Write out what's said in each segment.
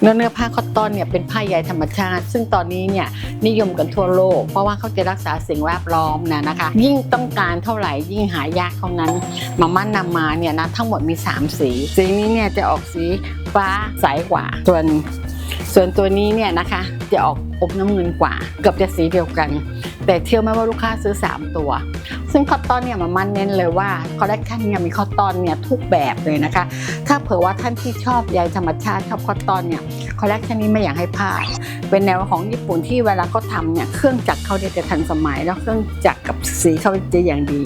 เนื้อเนื้อผ้าคอตตอนเนี่ยเป็นผ้าใยธรรมชาติ ซึ่งตอนนี้เนี่ยนิยมกันทั่วโลก เพราะว่าเขาจะรักษาสิ่งแวดล้อมนะนะคะ ยิ่งต้องการเท่าไหร่ยิ่งหายากเท่านั้นมาม่านำมาเนี่ยนะทั้งหมดมี 3 สี สีนี้เนี่ยจะออกสีฟ้าใสกว่าส่วนส่วนตัวนี้เนี่ยนะคะจะออกอมน้ำเงินกว่า เกือบจะสีเดียวกัน แต่เชื่อไหมว่าลูกค้าซื้อ 3 ตัว ซึ่งคอตตอนเนี่ยมามันเน้นเลยว่าคอลเลคชันเนี่ยมีคอตตอนเนี่ยทุกแบบเลยนะคะ ถ้าเผื่อว่าท่านที่ชอบใยธรรมชาติชอบคอตตอนเนี่ย คอลเลคชันนี้ไม่อยากให้พลาด เป็นแนวของญี่ปุ่นที่เวลาเขาทำเนี่ยเครื่องจักรเขาเนี่ยจะทันสมัย แล้วเครื่องจักรกับสีเขาจะอย่างดี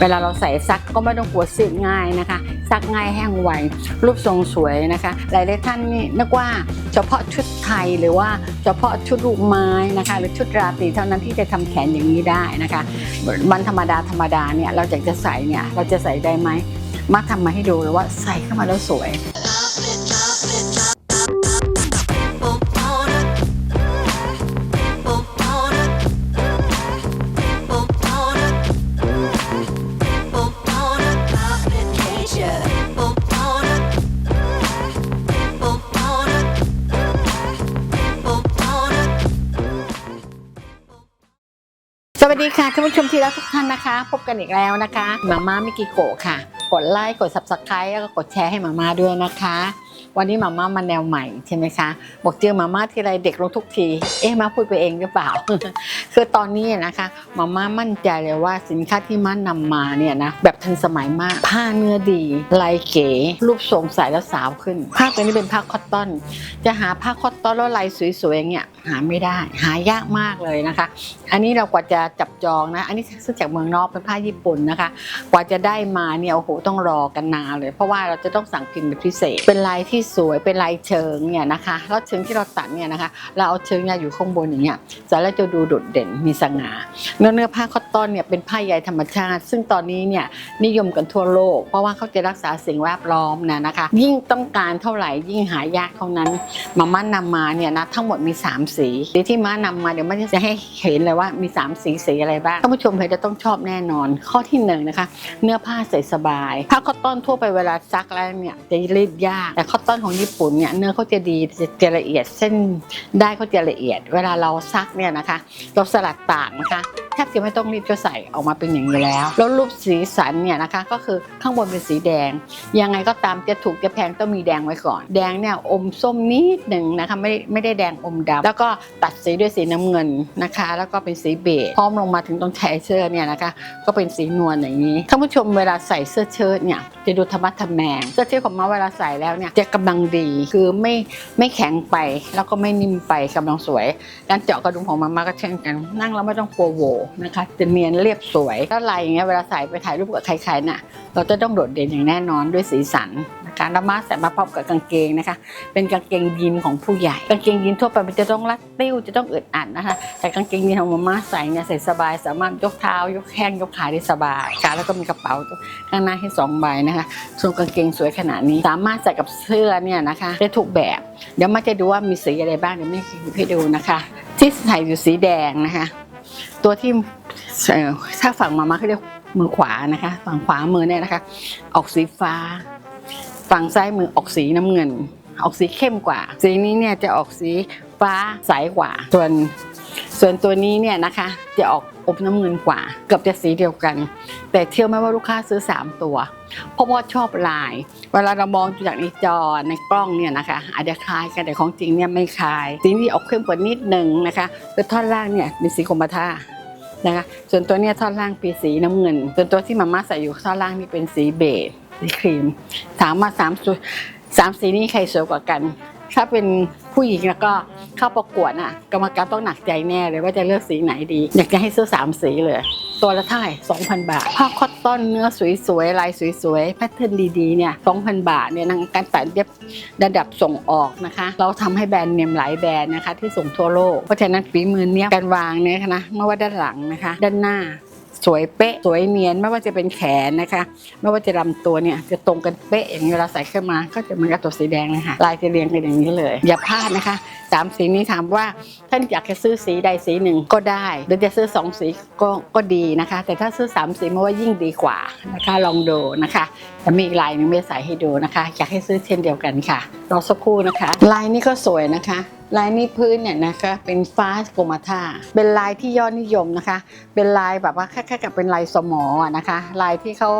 เวลาเราใส่ซักก็ไม่ต้องกลัวสึกง่ายนะคะ ซักง่ายแห้งไว รูปทรงสวยนะคะ หลายๆท่านนี่นึกว่าเฉพาะชุดไทยหรือว่าเฉพาะชุดลูกไม้นะคะ หรือชุดราตรีเท่านั้นที่จะทำแขนอย่างนี้ได้นะคะวันธรรมดาธรรมดาเนี่ยเราอยากจะใส่เนี่ยเราจะใส่ได้ไหมมาทำมาให้ดูเลยว่าใส่เข้ามาแล้วสวย ดีค่ะท่านผู้ชมที่รักทุกท่านนะคะ พบกันอีกแล้วนะคะมาม่ามิกิโกะค่ะ กดไลค์กด subscribe แล้วก็กดแชร์ให้มาม่าด้วยนะคะ วันนี้มาม่ามาแนวใหม่ใช่ไหมคะ บอกเจอมาม่าทีไรเด็กลงทุกที เอ๊ะมาพูดไปเองหรือเปล่า คือตอนนี้นะคะมาม่ามั่นใจเลยว่าสินค้าที่ม่านำมาเนี่ยนะแบบทันสมัยมาก ผ้าเนื้อดี ลายเก๋ รูปทรงใส่แล้วสาวขึ้น ผ้าตัวนี้เป็นผ้าคอตตอน จะหาผ้าคอตตอนแล้วลายสวยๆอย่างเงี้ยหาไม่ได้ หายากมากเลยนะคะ อันนี้เรากว่าจะจับจองนะ อันนี้ซื้อจากเมืองนอกเป็นผ้าญี่ปุ่นนะคะ กว่าจะได้มาเนี่ยโอ้โหต้องรอกันนานเลย เพราะว่าเราจะต้องสั่งพิมพ์เป็นพิเศษ เป็นลายที่สวยเป็นลายเชิงเนี่ยนะคะแล้วเชิงที่เราตัดเนี่ยนะคะเราเอาเชิงเนี่ยอยู่ข้างบนอย่างเงี้ยจะแล้วจะดูโดดเด่นมีสง่าเนื้อเนื้อผ้าคอตตอนเนี่ยเป็นผ้าใยธรรมชาติ ซึ่งตอนนี้เนี่ยนิยมกันทั่วโลก เพราะว่าเขาจะรักษาสิ่งแวดล้อมนะนะคะ ยิ่งต้องการเท่าไหร่ยิ่งหายากเท่านั้นมาม่านำมาเนี่ยนะทั้งหมดมี 3 สีสีที่ม้านำมาเดี๋ยวมันจะให้เห็นเลยว่ามี3สีสีอะไรบ้างท่านผู้ชมเพจจะต้องชอบแน่นอน ข้อที่หนึ่งนะคะเนื้อผ้าใส่สบายผ้าคอตตอนทั่วไปเวลาซักแล้วเนี่ยจะรีดยากแต่คอตต้นของญี่ปุ่นเนี่ยเนื้อเขาจะดีจะละเอียดเส้นได้เขาจะละเอียด เวลาเราซักเนี่ยนะคะ เราสลัดต่างนะคะ ทบจะไม่ต้องรีบก็ใส่ออกมาเป็นอย่างนี้แล้ว แล้วรูปสีสันเนี่ยนะคะก็คือข้างบนเป็นสีแดง ยังไงก็ตามจะถูกจะแพงต้องมีแดงไว้ก่อน แดงเนี่ยอมส้มนิดหนึ่งนะคะไม่ไม่ได้แดงอมดำแล้วก็ตัดสีด้วยสีน้ำเงินนะคะ แล้วก็เป็นสีเบจพร้อมลงมาถึงตรงแถเสื้อเนี่ยนะคะก็เป็นสีนวลอย่างนี้ท่านผู้ชมเวลาใส่เสื้อเชิ้ตเนี่ยจะดูธรรมะทแมงเสื้อเชิ้ตของมาเวลาใส่แล้วเนี่ยจะกำลังดีคือไม่ไม่แข็งไปแล้วก็ไม่นิ่มไปกำลังสวยการเจาะกระดุมของมาม่าก็เช่นกัน นั่งแล้วไม่ต้องกลัวโวนะคะจะเนียนเรียบสวยแล้วลายอย่างเงี้ยเวลาใส่ไปถ่ายรูปกับใครๆน่ะเราจะต้องโดดเด่นอย่างแน่นอนด้วยสีสันนะคะแล้วมาใส่มาพร้อมกับกางเกงนะคะ เป็นกางเกงยีนของผู้ใหญ่กางเกงยีนทั่วไปมันจะต้องรัดติ้วจะต้องอึดอัดนะคะ แต่กางเกงยีนของมาม่าใส่เนี่ยใส่สบาย สามารถยกเท้ายกแข้งยกขาได้สบายค่ะแล้วก็มีกระเป๋าข้างหน้าให้สองใบนะคะส่วนกางเกงสวยขนาดนี้ สามารถใส่กับเสื้อเนี่ยนะคะได้ทุกแบบ เดี๋ยวมาจะดูว่ามีสีอะไรบ้างเดี๋ยวไม่คิดให้ดูนะคะ ที่ใส่อยู่สีแดงนะคะ ตัวที่ถ้าฝั่งมาม่าเขาเรียกมือขวานะคะ ฝั่งขวามือเนี่ยนะคะ ออกสีฟ้า ฝั่งซ้ายมือออกสีน้ำเงิน ออกสีเข้มกว่า สีนี้เนี่ยจะออกสีฟ้าใสกว่า ส่วนส่วนตัวนี้เนี่ยนะคะ จะออก อมน้ำเงินกว่าเกือบจะสีเดียวกัน แต่เชื่อไหมว่าลูกค้าซื้อ 3 ตัว เพราะว่าชอบลาย เวลาเรามองจากในจอในกล้องเนี่ยนะคะอาจจะคล้ายกันแต่ของจริงเนี่ยไม่คล้ายสีนี้ออกเข้มกว่านิดนึงนะคะแต่ท่อนล่างเนี่ยเป็นสีกรมท่านะคะส่วนตัวเนี้ยท่อนล่างเป็นสีน้ำเงิน ส่วนตัวที่มาม่าใส่อยู่ท่อนล่างนี่เป็นสีเบจสีครีมถามมาสามสวยสามสีนี้ใครสวยกว่ากัน ถ้าเป็น ผู้หญิงแล้วก็เข้าประกวดน่ะ กรรมการต้องหนักใจแน่เลยว่าจะเลือกสีไหนดี อยากจะให้ซื้อสามสีเลย ตัวละเท่าไหร่2,000 บาท ผ้าคอตตอนเนื้อสวยๆลายสวยๆแพทเทิร์นดีๆเนี่ย2,000 บาทเนี่ยนางการตัดเย็บระดับส่งออกนะคะ เราทำให้แบรนด์เนมหลายแบรนด์นะคะที่ส่งทั่วโลกเพราะฉะนั้นฝีมือเนี้ยการวางเนี่ยนะไม่ว่าด้านหลังนะคะ ด้านหน้า สวยเป๊ะ สวยเนียนไม่ว่าจะเป็นแขนนะคะ ไม่ว่าจะลำตัวเนี่ยจะตรงกันเป๊ะอย่างเวลาใส่เข้ามาก็จะเหมือนกับตัวสีแดงเลยค่ะลายจะเรียงกันอย่างนี้เลย อย่าพลาดนะคะสามสีนี้ถามว่าท่านอยากจะซื้อสีใดสีหนึ่งก็ได้หรือจะซื้อสองสีก็ก็ดีนะคะ แต่ถ้าซื้อสามสีมาว่ายิ่งดีกว่านะคะลองดูนะคะไปแต่มีลายนึงไม่ใส่ให้ดูนะคะ อยากให้ซื้อเช่นเดียวกันค่ะรอสักครู่นะคะ ลายนี้ก็สวยนะคะลายนี้พื้นเนี่ยนะคะเป็นฟ้าโกมท่าเป็นลายที่ยอดนิยมนะคะ เป็นลายแบบว่าคล้ายๆกับเป็นลายสมอนะคะ ลายที่เขา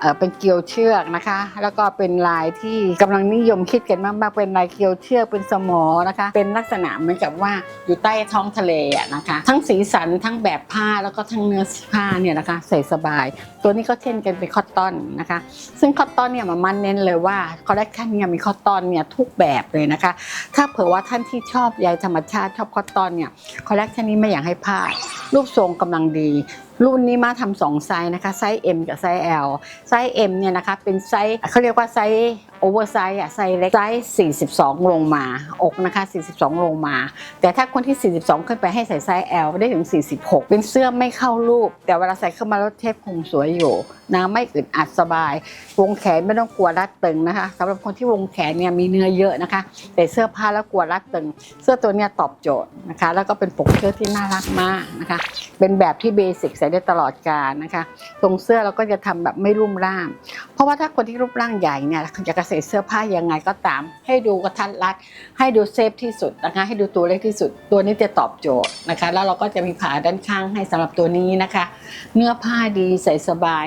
เอ่อเป็นเกลียวเชือกนะคะ แล้วก็เป็นลายที่กำลังนิยมคิดกันมากๆเป็นลายเกลียวเชือกเป็นสมอนะคะ เป็นลักษณะเหมือนกับว่าอยู่ใต้ท้องทะเลอะนะคะ ทั้งสีสันทั้งแบบผ้าแล้วก็ทั้งเนื้อผ้าเนี่ยนะคะใส่สบาย ตัวนี้ก็เช่นกันเป็นคอตตอนนะคะ ซึ่งคอตตอนเนี่ยมันเน้นเลยว่าคอลเลคชันเนี่ยมีคอตตอนเนี่ยทุกแบบเลยนะคะ ถ้าเผื่อว่าท่านที่ชอบใยธรรมชาติชอบคอตตอนเนี่ยคอลเลคชันนี้ไม่อยากให้พลาดรูปทรงกำลังดีรุ่นนี้มาทำสองไซส์นะคะไซส์ M กับไซส์ L ไซส์ M เนี่ยนะคะเป็นไซส์เขาเรียกว่าไซส์โอเวอร์ไซส์อะไซส์เล็กไซส์42 ลงมาอกนะคะ 42 ลงมา แต่ถ้าคนที่ 42 ขึ้นไปให้ใส่ไซส์ L ได้ถึง 46 เป็นเสื้อไม่เข้ารูป แต่เวลาใส่เข้ามาแล้วเทปคงสวยอยู่นะไม่อึดอัดสบาย วงแขนไม่ต้องกลัวรัดตึงนะคะสำหรับคนที่วงแขนเนี่ยมีเนื้อเยอะนะคะ แต่เสื้อผ้าแล้วกลัวรัดตึง เสื้อตัวเนี้ยตอบโจทย์นะคะ แล้วก็เป็นปกเสื้อที่น่ารักมากนะคะ เป็นแบบที่เบสิกใส่ได้ตลอดกาลนะคะ ตรงเสื้อเราก็จะทำแบบไม่รุ่มร่าม เพราะว่าถ้าคนที่รูปร่างใหญ่เนี่ยอยากจะใส่เสื้อผ้ายังไงก็ตาม ให้ดูกระทัดรัด ให้ดูเซฟที่สุดนะคะ ให้ดูตัวเล็กที่สุด ตัวนี้จะตอบโจทย์นะคะ แล้วเราก็จะมีขาด้านข้างให้สำหรับตัวนี้นะคะ เนื้อผ้าดีใส่สบาย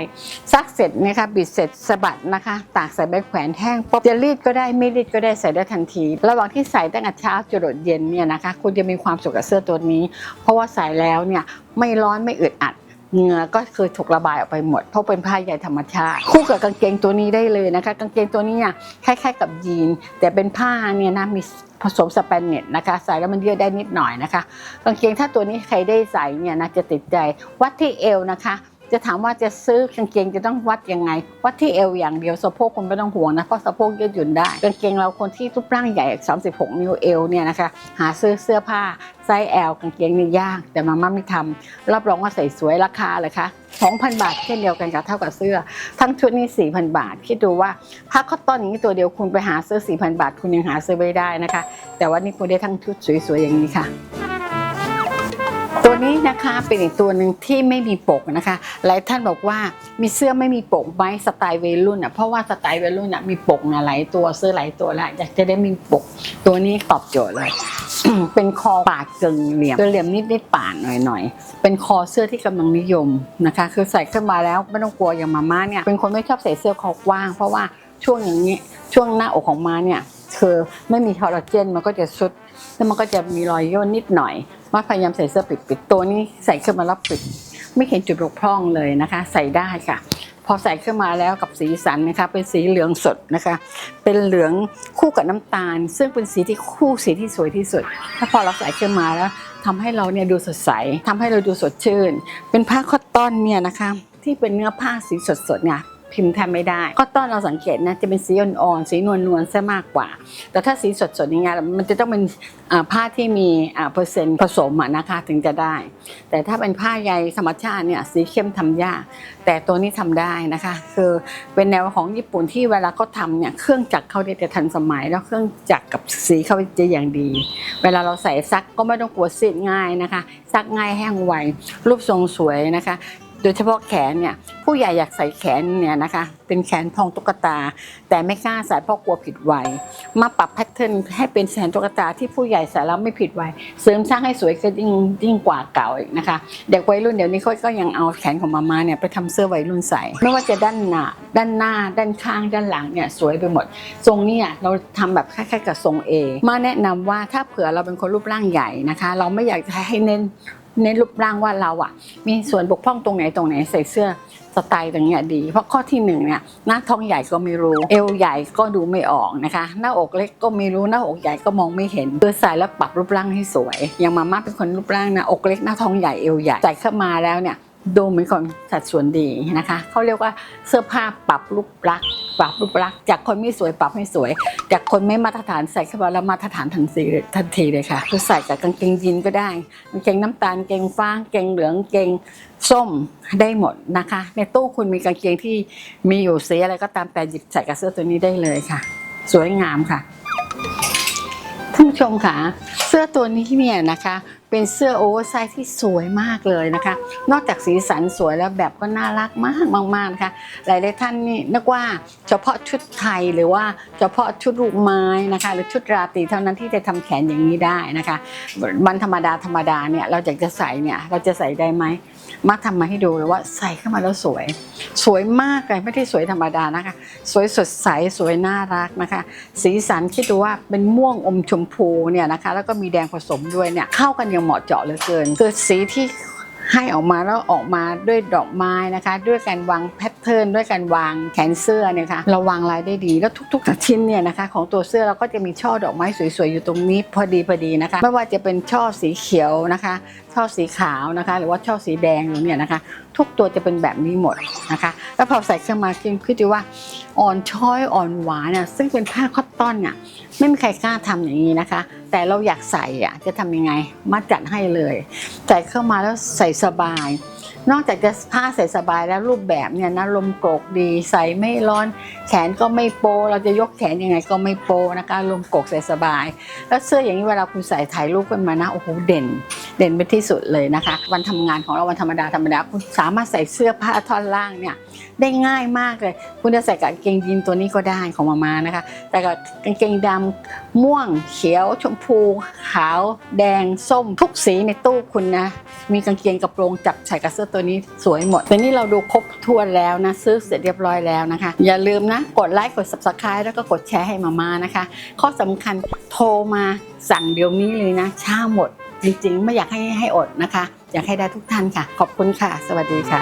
ซักเสร็จนะคะบิดเสร็จสะบัดนะคะ ตากใส่ใบแขวนแห้งปุ๊บจะรีดก็ได้ไม่รีดก็ได้ใส่ได้ทันที ระหว่างที่ใส่ตั้งแต่เช้าจรดเย็นเนี่ยนะคะ คุณจะมีความสุขกับเสื้อตัวนี้ เพราะว่าใส่แล้วเนี่ยไม่ร้อนไม่อึดอัด เหงื่อก็คือถูกระบายออกไปหมด เพราะเป็นผ้าใยธรรมชาติ คู่กับกางเกงตัวนี้ได้เลยนะคะ กางเกงตัวนี้เนี่ยคล้ายๆกับยีน แต่เป็นผ้าเนี่ยนะมีผสมสแปนเน็ตนะคะใส่แล้วมันยืดได้นิดหน่อยนะคะ กางเกงถ้าตัวนี้ใครได้ใส่เนี่ยนะจะติดใจวัดที่เอวนะคะ จะถามว่าจะซื้อกางเกงจะต้องวัดยังไง วัดที่เอวอย่างเดียวสะโพกคุณไม่ต้องห่วงนะเพราะสะโพกยืดหยุ่นได้กางเกงเราคนที่รูปร่างใหญ่ 36 นิ้วเอวเนี่ยนะคะหาซื้อเสื้อผ้าไซส์ L กางเกงนี่ยาก แต่มาม่าไม่ทำรับรองว่าใส่สวยราคาเลยค่ะ2,000 บาทเช่นเดียวกันกับเท่ากับเสื้อ ทั้งชุดนี้4,000 บาท คิดดูว่าผ้าคอตตอนอย่างนี้ตัวเดียวคุณไปหาซื้อ4,000 บาท คุณยังหาซื้อไม่ได้นะคะ แต่ว่านี่คุณได้ทั้งชุดสวยๆอย่างนี้ค่ะ ตัวนี้นะคะเป็นอีกตัวหนึ่งที่ไม่มีปกนะคะ หลายท่านบอกว่ามีเสื้อไม่มีปกไหมสไตล์เวรุ่นอะเพราะว่าสไตล์เวรุ่นอะมีปกนะหลายตัวเสื้อหลายตัวแล้วอยากจะได้มีปก ตัวนี้ตอบโจทย์เลย เป็นคอปาดกึ่งเหลี่ยมเหลี่ยมนิดนิดป่านหน่อยหน่อยเป็นคอเสื้อที่กำลังนิยมนะคะ คือใส่ขึ้นมาแล้วไม่ต้องกลัวอย่างมาม่าเนี่ยเป็นคนไม่ชอบใส่เสื้อคอกว้าง เพราะว่าช่วงอย่างนี้ช่วงหน้าอกของมาเนี่ยคือไม่มีคอลลาเจนมันก็จะซุดแล้วมันก็จะมีรอยย่นนิดหน่อย มาพยายามใส่เสื้อปิดปิดตัวนี้ใส่ขึ้นมาแล้วปิด ไม่เห็นจุดบกพร่องเลยนะคะ ใส่ได้ค่ะ พอใส่ขึ้นมาแล้วกับสีสันนะคะ เป็นสีเหลืองสดนะคะ เป็นเหลืองคู่กับน้ำตาล ซึ่งเป็นสีที่คู่สีที่สวยที่สุดถ้าพอเราใส่ขึ้นมาแล้วทำให้เราเนี่ยดูสดใสทำให้เราดูสดชื่น เป็นผ้าคอตตอนเนี่ยนะคะ ที่เป็นเนื้อผ้าสีสดๆเนี่ย พิมพ์แทบไม่ได้คอตตอนเราสังเกตนะจะเป็นสีอ่อนๆสีนวลๆซะมากกว่า แต่ถ้าสีสดๆอย่างเงี้ยมันจะต้องเป็นผ้าที่มีเปอร์เซ็นต์ผสมนะคะถึงจะได้ แต่ถ้าเป็นผ้าใยธรรมชาติเนี่ยสีเข้มทำยาก แต่ตัวนี้ทำได้นะคะ คือเป็นแนวของญี่ปุ่นที่เวลาเขาทำเนี่ยเครื่องจักรเขาจะทันสมัย แล้วเครื่องจักรกับสีเขาจะอย่างดี เวลาเราใส่ซักก็ไม่ต้องกลัวซีดง่ายนะคะ ซักง่ายแห้งไวรูปทรงสวยนะคะ โดยเฉพาะแขนเนี่ยผู้ใหญ่อยากใส่แขนเนี่ยนะคะเป็นแขนทองตุ๊กตา แต่ไม่กล้าใส่เพราะกลัวผิดวัยมาปรับแพทเทิร์นให้เป็นแขนตุ๊กตาที่ผู้ใหญ่ใส่แล้วไม่ผิดวัยเสริมสร้างให้สวยขึ้นยิ่งยิ่งกว่าเก่าอีกนะคะ เด็กวัยรุ่นเดี๋ยวนี้เขาก็ยังเอาแขนของมามาเนี่ยไปทำเสื้อวัยรุ่นใส่ ไม่ว่าจะด้านหน้าด้านหน้า ด้านข้างด้านหลังเนี่ยสวยไปหมด ทรงเนี่ยเราทำแบบคล้ายๆกับทรงเอมาแนะนำว่าถ้าเผื่อเราเป็นคนรูปร่างใหญ่นะคะ เราไม่อยากจะให้เน้น เน้นรูปร่างว่าเราอะ มีส่วนบกพร่องตรงไหนตรงไหนใส่เสื้อสไตล์ตรงเนี้ยดี เพราะข้อที่หนึ่งเนี่ยหน้าท้องใหญ่ก็ไม่รู้ เอวใหญ่ก็ดูไม่ออกนะคะ หน้าอกเล็กก็ไม่รู้หน้าอกใหญ่ก็มองไม่เห็นคือใส่แล้วปรับรูปร่างให้สวยอย่างมาม่าเป็นคนรูปร่างนะอกเล็กหน้าท้องใหญ่เอวใหญ่ใส่เข้ามาแล้วเนี่ย ดูเหมือนคนสัดส่วนดีนะคะเขาเรียกว่าเสื้อผ้าปรับรูปลักษณ์ปรับรูปลักษณ์จากคนไม่สวยปรับให้สวย จากคนไม่มาตรฐานใส่เข้ามาแล้วมาตรฐานทันทีทันทีเลยค่ะคือใส่กับกางเกงยีนก็ได้กางเกงน้ำตาลกางเกงฟ้ากางเกงเหลืองกางเกงส้มได้หมดนะคะ ในตู้คุณมีกางเกงที่มีอยู่สีอะไรก็ตามแต่หยิบใส่กับเสื้อตัวนี้ได้เลยค่ะ สวยงามค่ะท่านผู้ชมค่ะ เสื้อตัวนี้เนี่ยนะคะ เป็นเสื้อโอเวอร์ไซส์ที่สวยมากเลยนะคะ นอกจากสีสันสวยแล้วแบบก็น่ารักมากมากๆนะคะ หลายๆท่านนี่นึกว่าเฉพาะชุดไทยหรือว่าเฉพาะชุดลูกไม้นะคะ หรือชุดราตรีเท่านั้นที่จะทำแขนอย่างนี้ได้นะคะมันธรรมดาธรรมดาเนี่ยเราอยากจะใส่เนี่ยเราจะใส่ได้ไหม มาทำมาให้ดูเลยว่าใส่เข้ามาแล้วสวย สวยมากเลยไม่ได้สวยธรรมดานะคะ สวยสดใสสวยน่ารักนะคะ สีสันคิดดูว่าเป็นม่วงอมชมพูเนี่ยนะคะ แล้วก็มีแดงผสมด้วยเนี่ยเข้ากันอย่างเหมาะเจาะเหลือเกินคือสีที่ให้ออกมาแล้วออกมาด้วยดอกไม้นะคะ ด้วยการวางแพทเทิร์นด้วยการวางแขนเสื้อเนี่ยค่ะเราวางลายได้ดีแล้วทุกๆชิ้นเนี่ยนะคะ ของตัวเสื้อเราก็จะมีช่อดอกไม้สวยๆอยู่ตรงนี้พอดีพอดีนะคะ ไม่ว่าจะเป็นช่อสีเขียวนะคะ ช่อสีขาวนะคะ หรือว่าช่อสีแดงอยู่เนี่ยนะคะ ทุกตัวจะเป็นแบบนี้หมดนะคะ แล้วพอใส่เครื่องมาคิดคิดดูว่าอ่อนช้อยอ่อนหวานน่ะซึ่งเป็นผ้าคอตตอนน่ะไม่มีใครกล้าทำอย่างนี้นะคะ แต่เราอยากใส่อะจะทำยังไงมาจัดให้เลยใส่เข้ามาแล้วใส่สบาย นอกจากจะผ้าใส่สบายแล้วรูปแบบเนี่ยนะลมโกกดีใส่ไม่ร้อนแขนก็ไม่โป เราจะยกแขนยังไงก็ไม่โปนะคะลมโกกใส่สบาย แล้วเสื้ออย่างนี้เวลาคุณใส่ถ่ายรูปกันมานะโอ้โหเด่น เด่นเป็นที่สุดเลยนะคะ วันทำงานของเราวันธรรมดาธรรมดาคุณสามารถใส่เสื้อผ้าท่อนล่างเนี่ยได้ง่ายมากเลย คุณจะใส่กางเกงยีนตัวนี้ก็ได้ของมามานะคะ แต่กับกางเกงดำม่วง เขียว ชมพู ขาว แดงส้ม ทุกสีในตู้คุณนะ มีกางเกงกระโปรงจับใส่กับเสื้อตัวนี้สวยหมดต่นี่เราดูครบถ้วนแล้วนะซื้อเสร็จเรียบร้อยแล้วนะคะ อย่าลืมนะ กดไลค์กด subscribe แล้วก็กดแชร์ให้มามานะคะ ข้อสำคัญโทรมาสั่งเดี๋ยวนี้เลยนะช้าหมด จริงๆ ไม่อยากให้ให้อดนะคะ อยากให้ได้ทุกท่านค่ะ ขอบคุณค่ะ สวัสดีค่ะ